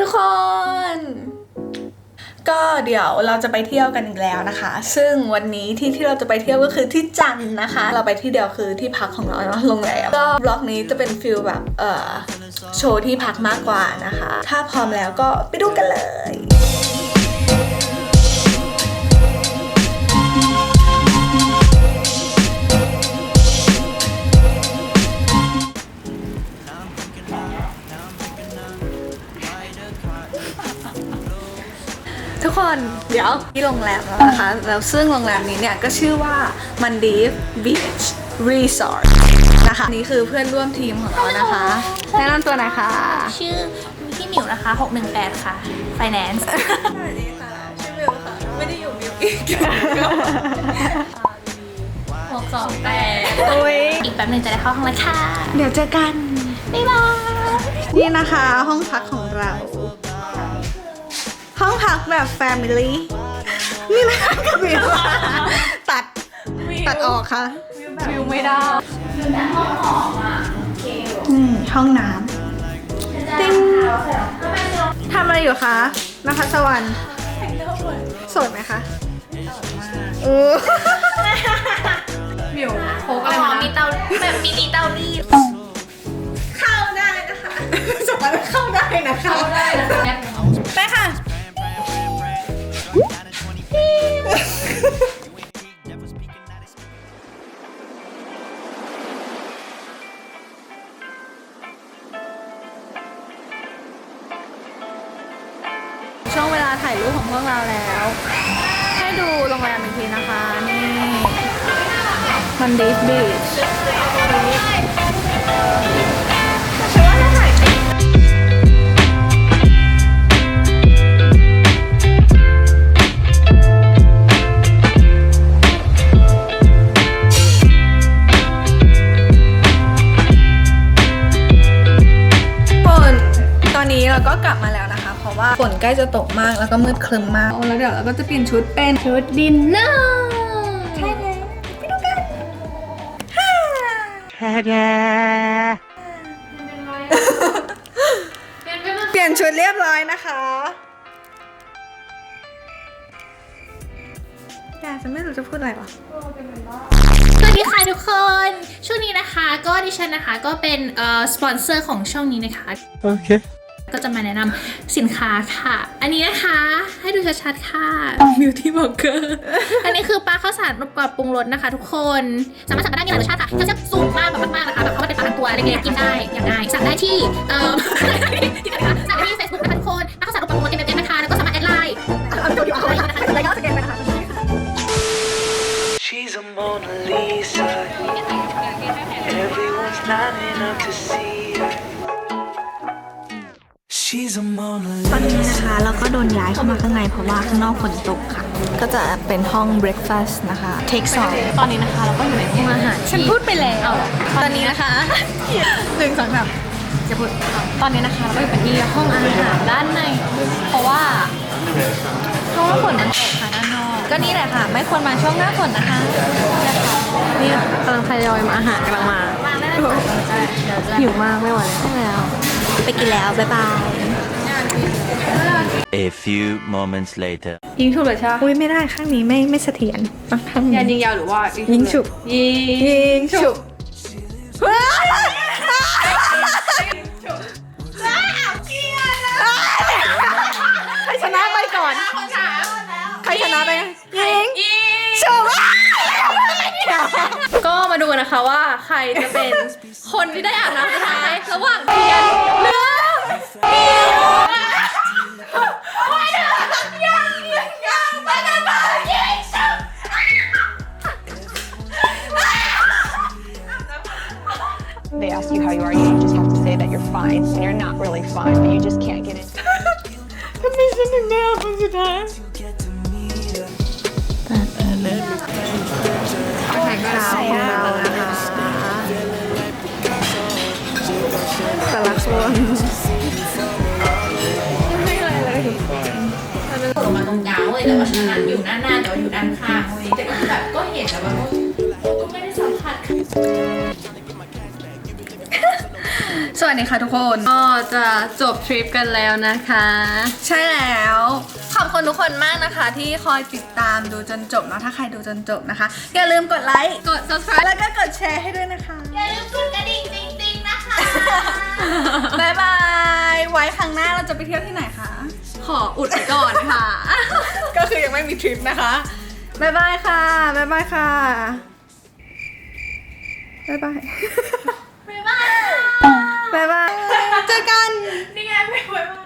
ทุกคน ก็เดี๋ยวเราจะไปเที่ยวกันอีกแล้วนะคะ ซึ่งวันนี้ที่ที่เราจะไปเที่ยวก็คือที่จันนะคะ เราไปที่เดียวคือที่พักของเราเนาะโรงแรมก็บล็อกนี้จะเป็นฟิลแบบเอ่อโชว์ที่พักมากกว่านะคะ ถ้าพร้อมแล้วก็ไปดูกันเลย เดี๋ยวที่โรงแรมแล้วนะคะแล้วซึ่งโรงแรมนี้เนี่ยก็ชื่อว่ามันดีฟบีชรีสอร์ทนะคะนี่คือเพื่อนร่วมทีมของเรานะคะแนะนำตัวหน่อยค่ะชื่อพี่หมิวนะคะ 618 ค่ะ Finance สวัสดีค่ะ ชื่อมิวค่ะ ไม่ได้อยู่มิวอีก628โอ้ยอีกแป๊บหนึงจะได้เข้าห้องแล้วค่ะ เดี๋ยวเจอกัน บ๊ายบาย นี่นะคะห้องพักของเรา ห้องพักแบบ Family นี่นะคะกับมิวตัดตัดออกค่ะ วิวไม่ได้นี่ห้องน้ำติ้งทำอะไรอยู่คะนภัสวรรณโสดไหมคะโอ้หมิวโคกอะไรมามีเตาแบบมินิเตารีดเข้าได้นะคะสามารถเข้าได้นะคะเข้าได้นะไป วกเราแล้ว ให้ดูโรงแรมอีกทีนะคะ นี่มันดีฟบีชฝนตอนนี้เราก็กลับมาแล้ว ว่าฝนใกล้จะตกมากแล้วก็มืดครึ้มมากแล้วเดี๋ยวเราก็จะเปลี่ยนชุดเป็นชุดดินเนอร์ใช่แล้วไปดูกันฮ่าเปลี่ยนชุดเรียบร้อยนะคะอยากจะไม่รู้จะพูดอะไรวะสวัสดีค่ะทุกคน ช่วงนี้นะคะ ก็ดิฉันนะคะก็เป็นเอ่อสปอนเซอร์ของช่องนี้นะคะ Okay. ก็จะมาแนะนำสินค้าค่ะ อันนี้นะคะ ให้ดูชัดๆค่ะ Beauty Blocker อันนี้คือปลาข้าวสารปรับปรุงรสนะคะ ทุกคน สามารถสั่งได้มีหลายรสชาติค่ะเขาจะสูงมากแบบมากๆนะคะ แบบเขาเป็นปลาตัวเล็กๆกินได้อย่างง่าย สั่งได้ที่เอ่อที่ไหนคะสั่งได้ที่ Facebook นะคะทุกคนปลาข้าวสารปรับปรุงรสเอ็มเอ็มนะคะ แล้วก็สามารถแอดไลน์ She's a Mona Lisa. Everyone's lining up ตอนนี้ Lisa. นะคะเราก็โดนย้ายเข้ามาข้างในเพราะว่าข้างนอกฝนตกค่ะ ก็จะเป็นห้อง breakfast นะคะ take สองตอนนี้นะคะเราก็อยู่ในห้องอาหารฉันพูดไปแล้วตอนนี้นะคะหนึ่งสองสามจะพูดตอนนี้นะคะเราก็อยู่กันที่ห้องอาหารด้านใน เพราะว่าเพราะว่าฝนมันตกค่ะด้านนอกก็นี่แหละค่ะ ไม่ควรมาช่วงหน้าฝนนะคะนี่กำลังทยอยมาอาหารกำลังมาหิวมากไม่ไหวแล้วไปกินแล้ว บ๊ายบาย A few moments later. ยิงฉุบเลยใช่ไหมอุ้ยไม่ได้ข้างนี้ไม่ไม่เสถียรต้องข้างนี้ยายิงยาวหรือว่ายิยิงฉุบ ยิงยิงฉุบใครชนะไปก่อน ใครชนะไปยิงฉุบก็มาดูกันนะคะว่าใครจะเป็นคนที่ได้อาบน้ำสุดท้ายระหว่างเทียนเลือก they fine when you're not really fine, but you just can't get it. ทำไมฉันถึงได้เอาคนสุดท้าย Get to meet her. อาหารเช้าของเรานะคะแต่ละคนลงมาตรงกลางเว้ยแต่ว่าฉันนั่งอยู่หน้าหน้าแต่ว่าอยู่ด้านข้างเว้ยแต่ก็แบบก็เห็นแต่ว่าก็ก็ไม่ได้สัมผัส สวัสดีค่ะทุกคน ก็จะจบทริปกันแล้วนะคะ ใช่แล้ว ขอบคุณทุกคนมากนะคะ ที่คอยติดตามดูจนจบเนาะถ้าใครดูจนจบนะคะ อย่าลืมกดไลค์กด subscribe แล้วก็กดแชร์ให้ด้วยนะคะอย่าลืมกดกระดิ่งติ๊งๆนะคะ บายบายไว้ครั้งหน้าเราจะไปเที่ยวที่ไหนคะขออุดไว้ก่อนค่ะ ก็คือยังไม่มีทริปนะคะบายบายค่ะบายบายค่ะบายบาย บ๊ายบายบายบายเจอกัน นี่ไงบ๊ายบาย